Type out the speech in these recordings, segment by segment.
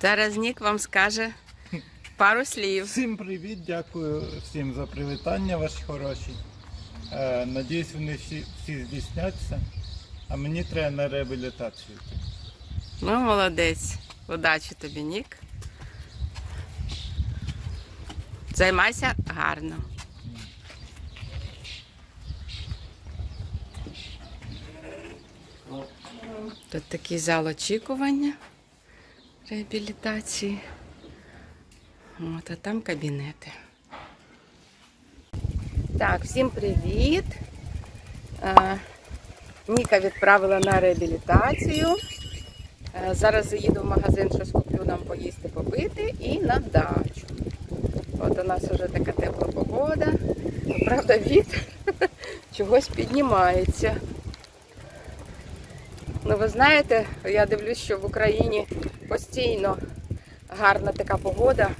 Зараз Нік вам скаже пару слів. Всім привіт, дякую всім за привітання ваші хороші. Е, надіюсь, вони всі, всі здійсняться, а мені треба на реабілітацію. Ну, молодець. Удачі тобі, Нік. Займайся гарно. Тут такий зал очікування реабілітації. От, а там кабінети. Так, всім привіт. Е, Ніка відправила на реабілітацію. Е, Зараз заїду в магазин, щось куплю нам поїсти, попити і на дачу. От у нас вже така тепла погода. Правда, вітер чогось піднімається. Ну, ви знаєте, я дивлюсь, що в Україні постійно гарна така погода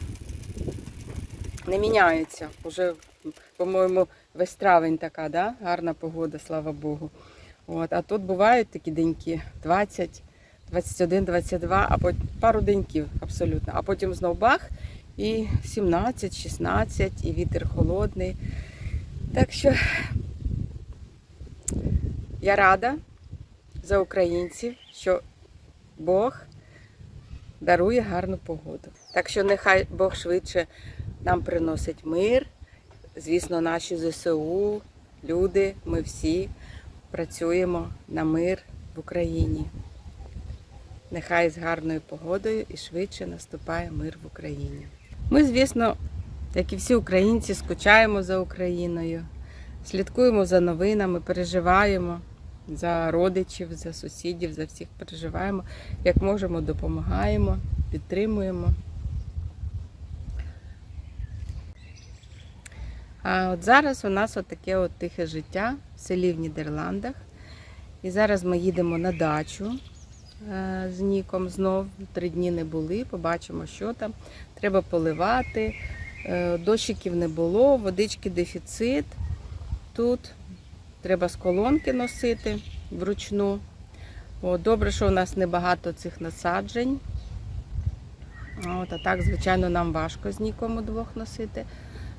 не міняється. Уже, по-моєму, весь травень така, да? гарна погода, слава Богу. От, а тут бувають такі деньки 20, 21, 22, а потім пару деньків абсолютно. А потім знов бах і 17, 16, і вітер холодний. Так що я рада за українців, що Бог дарує гарну погоду. Так що нехай Бог швидше нам приносить мир. Звісно, наші ЗСУ, люди, ми всі працюємо на мир в Україні. Нехай з гарною погодою і швидше наступає мир в Україні. Ми, звісно, як і всі українці, скучаємо за Україною, слідкуємо за новинами, переживаємо за родичів, за сусідів, за всіх переживаємо. Як можемо, допомагаємо, підтримуємо. А от зараз у нас от таке тихе життя в селі в Нідерландах. І зараз ми їдемо на дачу е, з Ніком знов. Три дні не були, побачимо, що там. Треба поливати. Е, Дощиків не було, водички дефіцит. Тут треба з колонки носити вручну. О, добре, що у нас небагато цих насаджень. От, а так, звичайно, нам важко з нікому двох носити.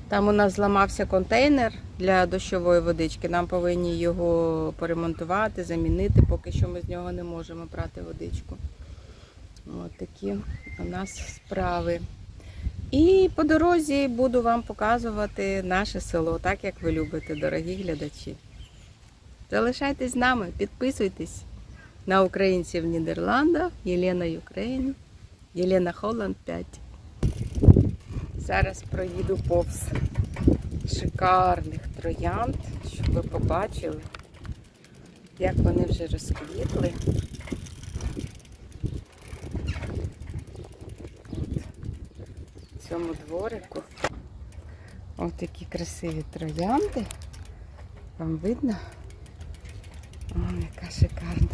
Там у нас зламався контейнер для дощової водички. Нам повинні його поремонтувати, замінити, поки що ми з нього не можемо брати водичку. От такі у нас справи. І по дорозі буду вам показувати наше село, так як ви любите, дорогі глядачі. Залишайтесь з нами, підписуйтесь на українців в Нідерландах, Єлена Юкрейн, Єлена Холланд 5. Зараз проїду повз шикарних троянд, щоб ви побачили, як вони вже розквітли. В цьому дворику. Ось такі красиві троянди. Вам видно? О, яка шикарна.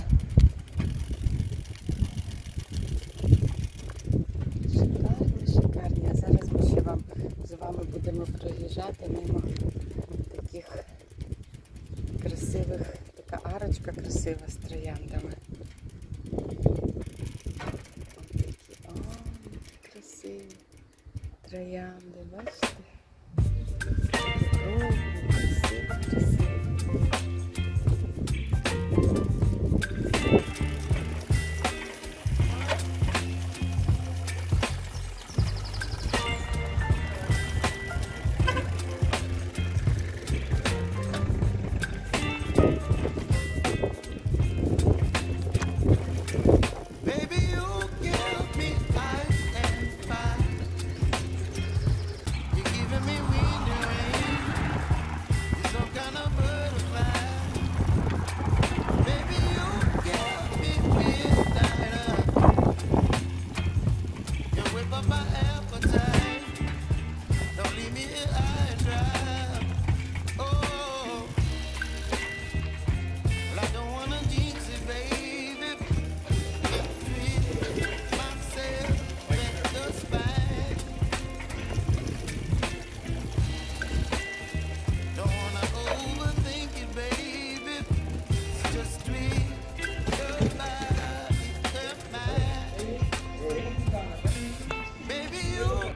Шикарні, шикарні. А зараз ми ще вам з вами будемо проїжджати мимо таких красивих, така арочка красива з трояндами. Ось такі, о, красиві троянди, бачите?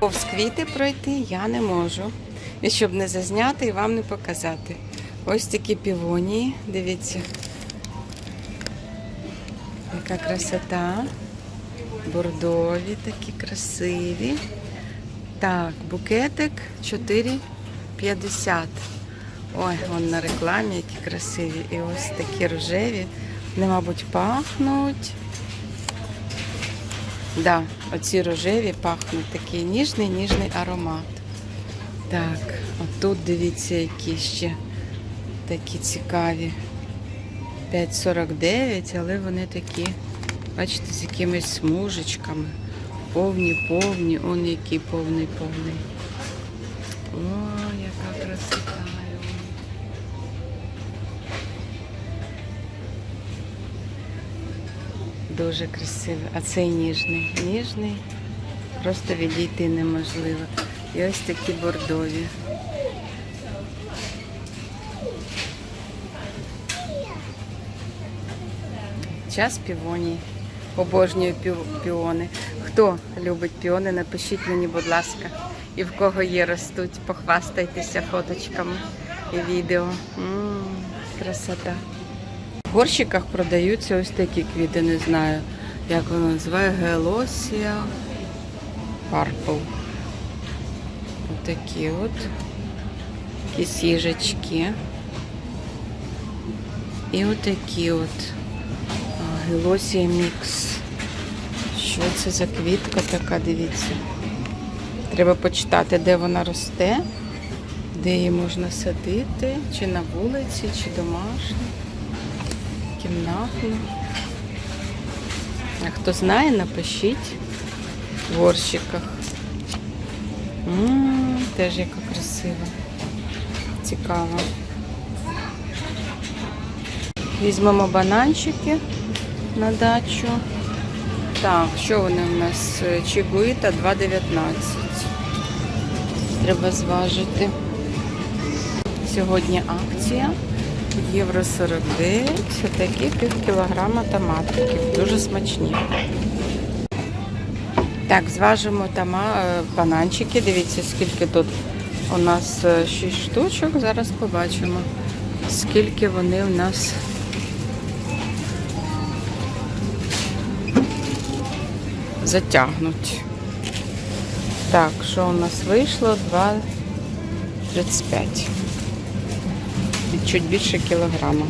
Повз квіти пройти я не можу. І щоб не зазняти і вам не показати. Ось такі півонії, дивіться. Яка красота. Бордові такі красиві. Так, букетик 4,50. Ой, вон на рекламі які красиві. І ось такі рожеві. Вони, мабуть, пахнуть. Да, оці рожеві пахнуть такий ніжний, ніжний аромат. Так, а тут дивіться, які ще такі цікаві. 5,49, але вони такі, бачите, з якимись смужечками. Повні, повні, он який повний, повний. О, яка красота. Дуже красивий. А цей ніжний. Ніжний. Просто відійти неможливо. І ось такі бордові. Час півоній. Обожнюю піони. Хто любить піони, напишіть мені, будь ласка. І в кого є ростуть, похвастайтеся фоточками і відео. М, красота. Горщиках продаються ось такі квіти, не знаю, як воно називає, Гелосія Purple. Отакі от. Якісь їжачки. І отакі от. Гелосія мікс. Що це за квітка така, дивіться. Треба почитати, де вона росте, де її можна садити, чи на вулиці, чи домашньо, кімнатно. А хто знає, напишіть в горщиках. М, Теж яка красива. Цікава. Візьмемо бананчики на дачу. Так, що вони у нас? Чигуїта 2,19. Треба зважити. Сьогодні акція. Євро 49. Отакі пів кілограма томатиків. Дуже смачні. Так, зважимо тома, е, бананчики. Дивіться, скільки тут у нас 6 штучок. Зараз побачимо, скільки вони у нас. затягнуть. Так, що у нас вийшло? 2,35. Чуть більше кілограма.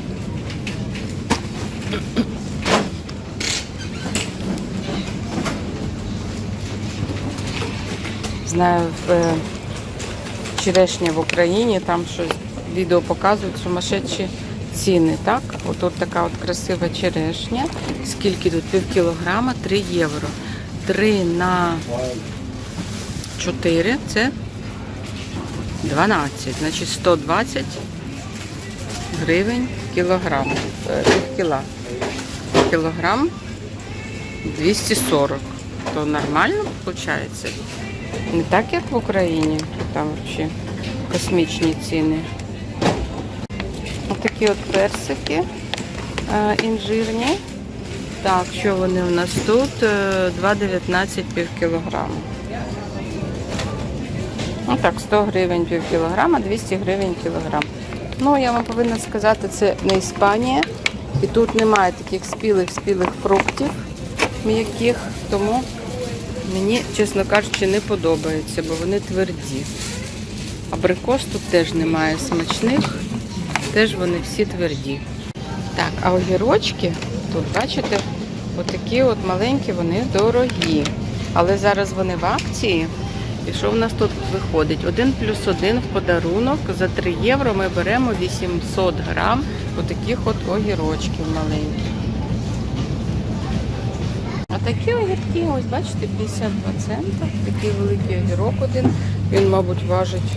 Знаю, в е, черешня в Україні, там щось відео показують сумасшедші ціни, так? Отут така от красива черешня. Скільки тут? Пів кілограма, 3 євро. 3 на 4 це 12. Значить 120 гривень кілограм. Е, Пів кіла. Кілограм 240. То нормально виходить? Не так, як в Україні. Там взагалі космічні ціни. Отакі от персики е, інжирні. Так, що вони у нас тут? Е, 2,19 пів кілограма. Ну так, 100 гривень пів кілограма, 200 гривень кілограм. Ну, я вам повинна сказати, це не Іспанія. І тут немає таких спілих спілих фруктів м'яких, тому мені, чесно кажучи, не подобається, бо вони тверді. Абрикос тут теж немає смачних, теж вони всі тверді. Так, а огірочки тут, бачите, отакі от маленькі, вони дорогі. Але зараз вони в акції. І що в нас тут виходить? Один плюс один в подарунок. За 3 євро ми беремо 800 грам отаких от огірочків маленьких. А такі огірки, ось бачите, 52 цента. Такий великий огірок один. Він, мабуть, важить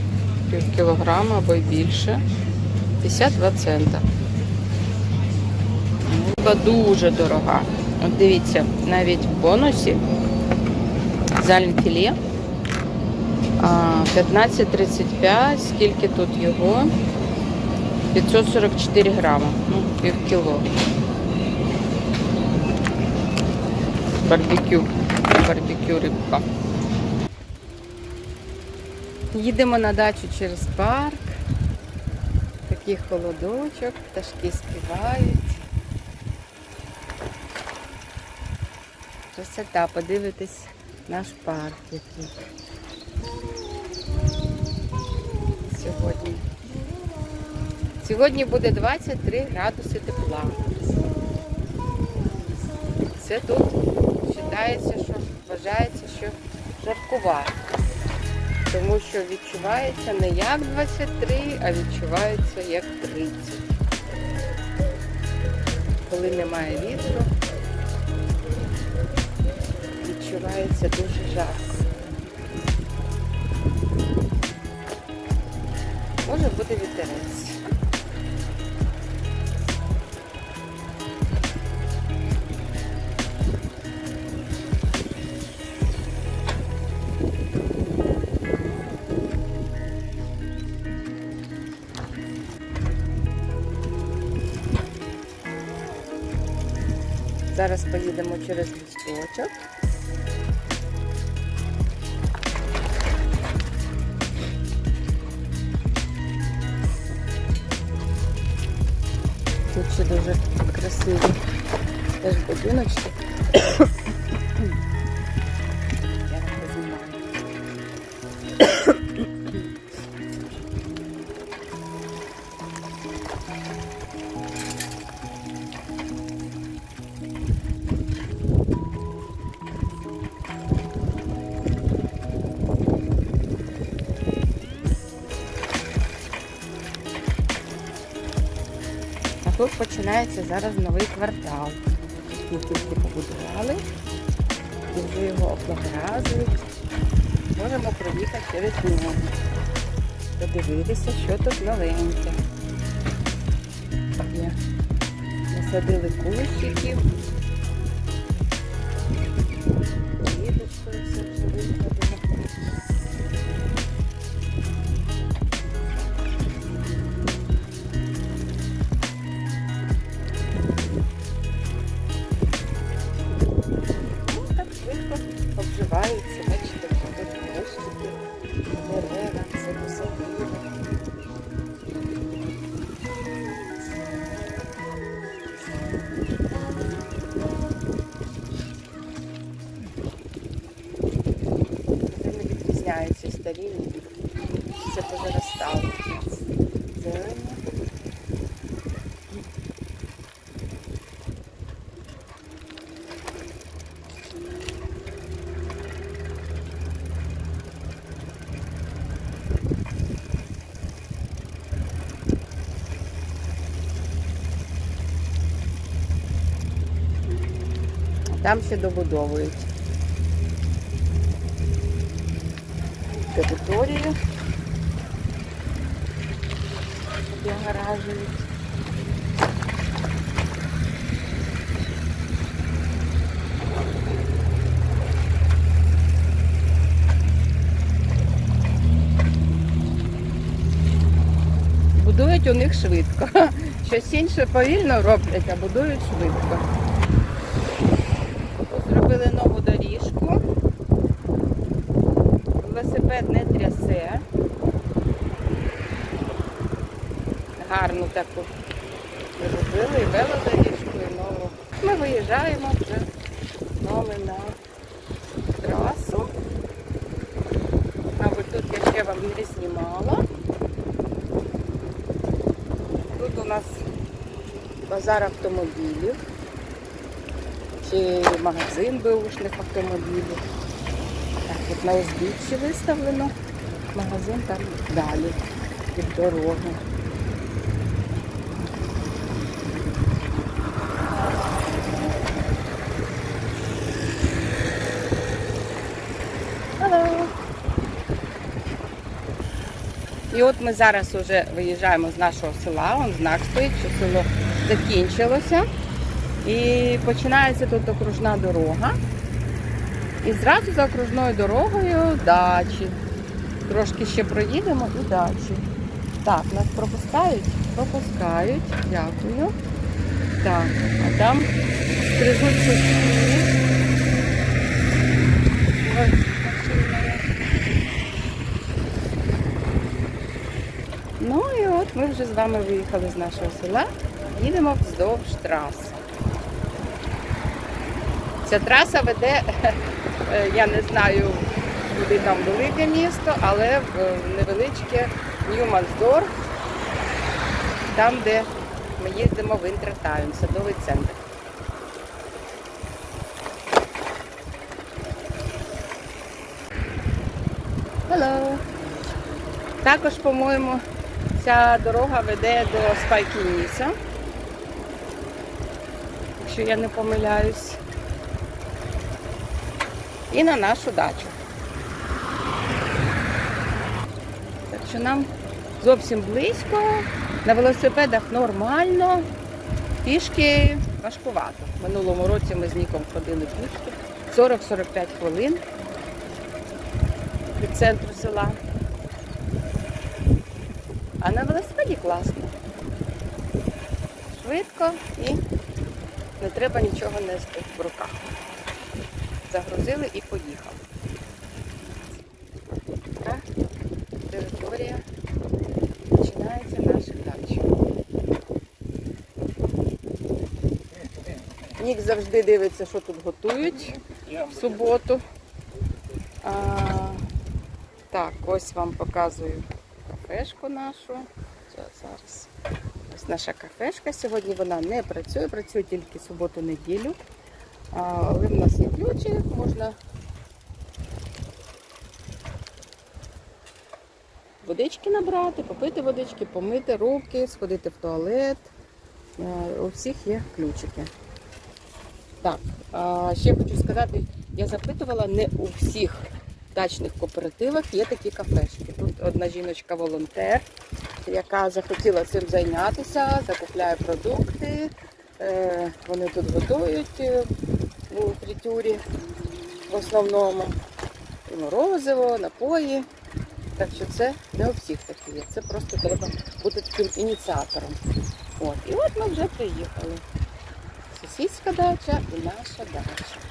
пів кілограма або й більше. 52 цента. Риба дуже дорога. От дивіться, навіть в бонусі зальнфіле 15,35, скільки тут його? 544 грама, ну, пів кіло. Барбекю, барбекю рибка. Їдемо на дачу через парк. Такий холодочок, пташки співають. Красота, подивитись наш парк який. Сьогодні. Сьогодні буде 23 градуси тепла. Це тут вважається, що вважається, що жаркувато. Тому що відчувається не як 23, а відчувається як 30. Коли немає вітру, відчувається дуже жарко. Може буде вітерець. Зараз поїдемо через лісточок. Красиві теж будиночки. Починається зараз новий квартал. Ми тільки побудували і вже його облагоражують. Можемо проїхати через нього. Подивитися, що тут новеньке. Насадили кущиків. Дерева, все посадили. Вони відрізняються старі, нові. Все Там ще добудовують територію. Облагоражують. Будують у них швидко. Щось інше повільно роблять, а будують швидко. Зробили нову доріжку. Велосипед не трясе. Гарну таку зробили і велодоріжку, і нову. Ми виїжджаємо вже знову на трасу. Мабуть, тут я ще вам не знімала. Тут у нас базар автомобілів магазин беушних автомобілів. Так, от на узбіччі виставлено. Магазин там далі від дороги. І от ми зараз вже виїжджаємо з нашого села, он знак стоїть, що село закінчилося. І починається тут окружна дорога. І зразу за окружною дорогою дачі. Трошки ще проїдемо і дачі. Так, нас пропускають? Пропускають. Дякую. Так, а там стрижуть сусіди. Ой, машина є. ми вже з вами виїхали з нашого села, їдемо вздовж траси. Ця траса веде, е, я не знаю, куди там велике місто, але в е, невеличке Ньюмансдорф, там, де ми їздимо в Інтертайм, садовий центр. Hello. Також, по-моєму, ця дорога веде до Спайкініса. Якщо я не помиляюсь. І на нашу дачу. Так що нам зовсім близько, на велосипедах нормально, пішки важкувато. Минулому році ми з Ніком ходили пішки 40-45 хвилин від центру села. А на велосипеді класно. Швидко і не треба нічого нести в руках. Загрузили і поїхали. Така територія починається наших дач. Нік завжди дивиться, що тут готують в суботу. А, так, ось вам показую кафешку нашу. Зараз. Ось наша кафешка. Сьогодні вона не працює, працює тільки суботу-неділю. Але в нас є ключі, можна водички набрати, попити водички, помити руки, сходити в туалет. Е, У всіх є ключики. Так, ще хочу сказати, я запитувала, не у всіх дачних кооперативах є такі кафешки. Тут одна жіночка-волонтер, яка захотіла цим зайнятися, закупляє продукти. Е, Вони тут готують у фритюрі в основному. І морозиво, напої. Так що це не у всіх таке є. Це просто треба бути таким ініціатором. От. І от ми вже приїхали. Сусідська дача і наша дача.